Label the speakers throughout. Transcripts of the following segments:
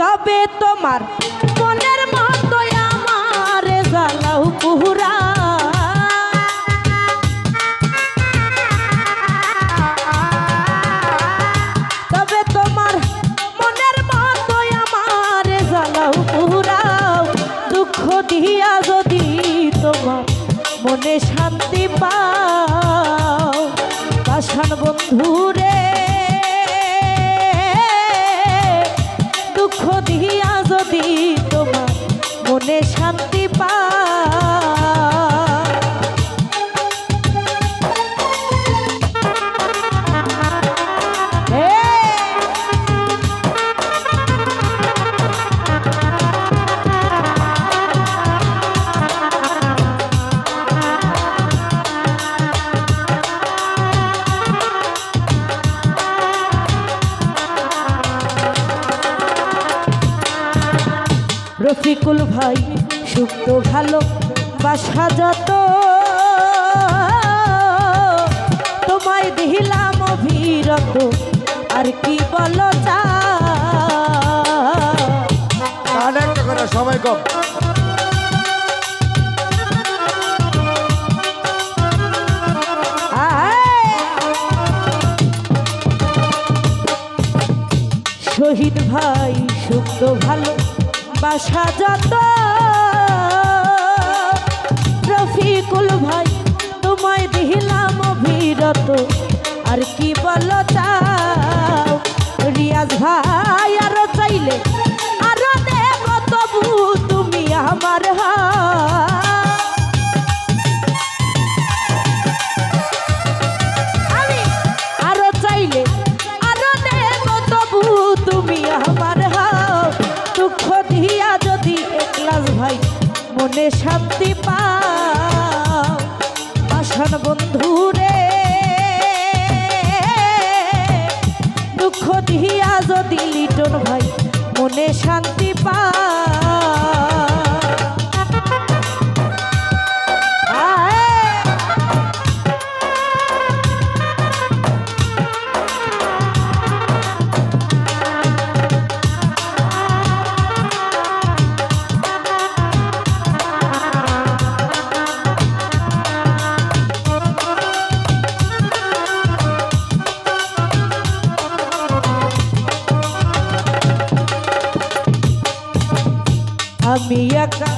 Speaker 1: তবে তোমার মনের মতো আমার জ্বালাও পুরা তবে তোমার মনের জ্বালাও দুঃখ দিয়া যদি তোমার মনে শান্তি রফিকুল ভাই সুপ্ত ভালো বাসা যত তোমায় দিলাম অভিরত আর কি বলো
Speaker 2: সবাই কম।
Speaker 1: শহীদ ভাই সুপ্ত ভালো বাসা যত রফিকুল ভাই, তোমায় দিলাম অভিরত আর কি বলো চাও? রিয়াজ ভাই আরও চাইলে, আরও দেব তবু তুমি আমার হাত। শান্তি পাও। বন্ধু রে দুঃখ দিয়া যদি লিটন ভাই মনে শান্তি পাও। আমি একা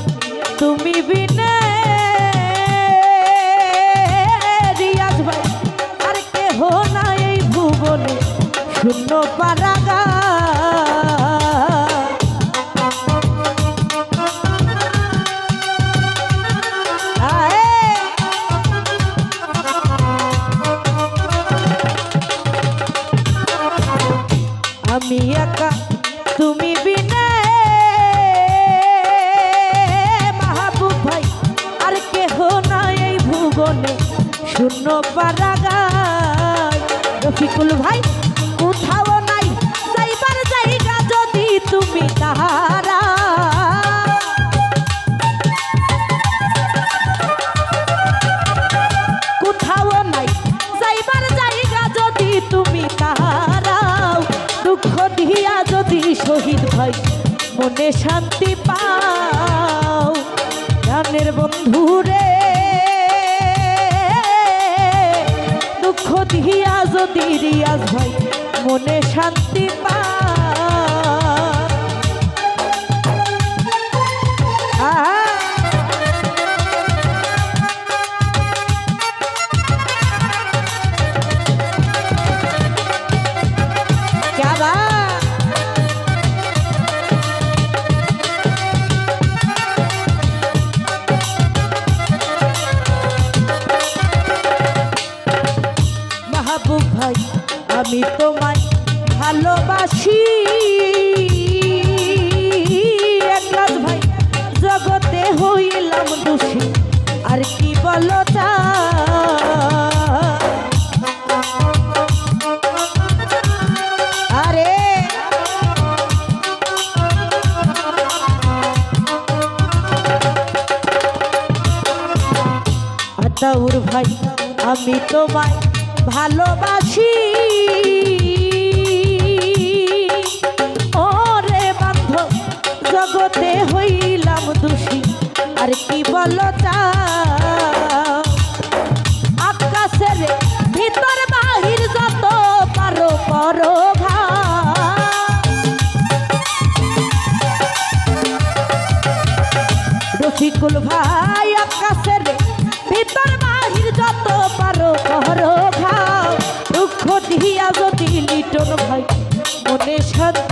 Speaker 1: তুমি বিনে। রিয়াজ ভাই আর কেহ না এই ভুবনে। শূন্য পারাগা রফিকুল ভাই, কোথাও নাই, যাইবার জায়গা যদি তুমি তাহারা। নাই যদি তুমি দুঃখ যদি শহীদ ভাই, মনে শান্তি পাও। গানের বন্ধু রে দুঃখ দিয়া যদি রিয়াজ ভাই মনে শান্তি পাও ভালোবাসি একলাস ভাই, জগতে হইলাম দোষী। আর কি বলো তা? আরে। আতাউর ভাই, আমি তোমায় ভালোবাসি। জগতে হইলাম দোষী। আর কি বলতা আকাশের ভিতর বাহির যত পারো, করো রফিকুল ভাই, আকাশের ভিতর বাহির যত পারো, করো ভাও দুঃখ দিয়া যদি লিটন ভাই, মনে সাথে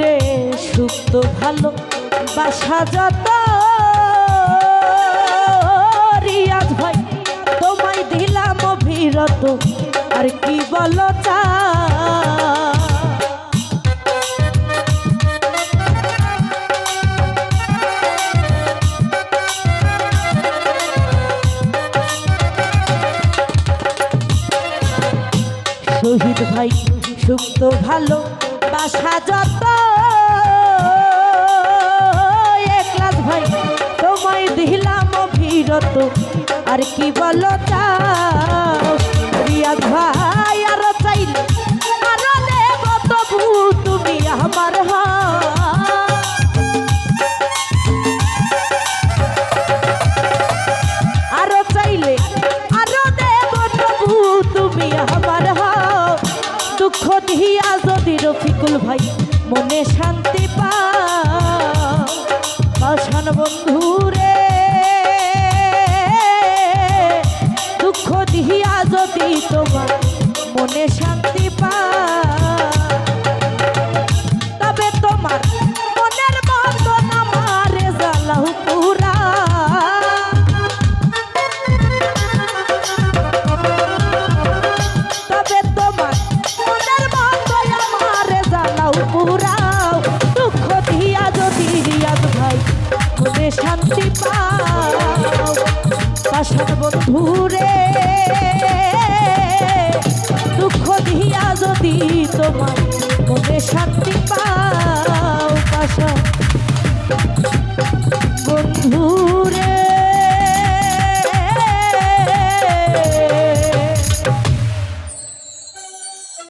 Speaker 1: রে সুক্ত ভালো, বাসা যত। রিয়াজ ভাই, তোমায় দিলাম অভিরত, আর কি বলো চা? শহীদ ভাই সুক্ত ভালো আশা যত। একলাস ভাই তোমায় দিলাম অভিরত। আর কি বলো তা রিয়াজ ভাই? শান্তি রফিকুল ভাই মনে শান্তি পা বন্ধু যদি তোমার মনে শান্তি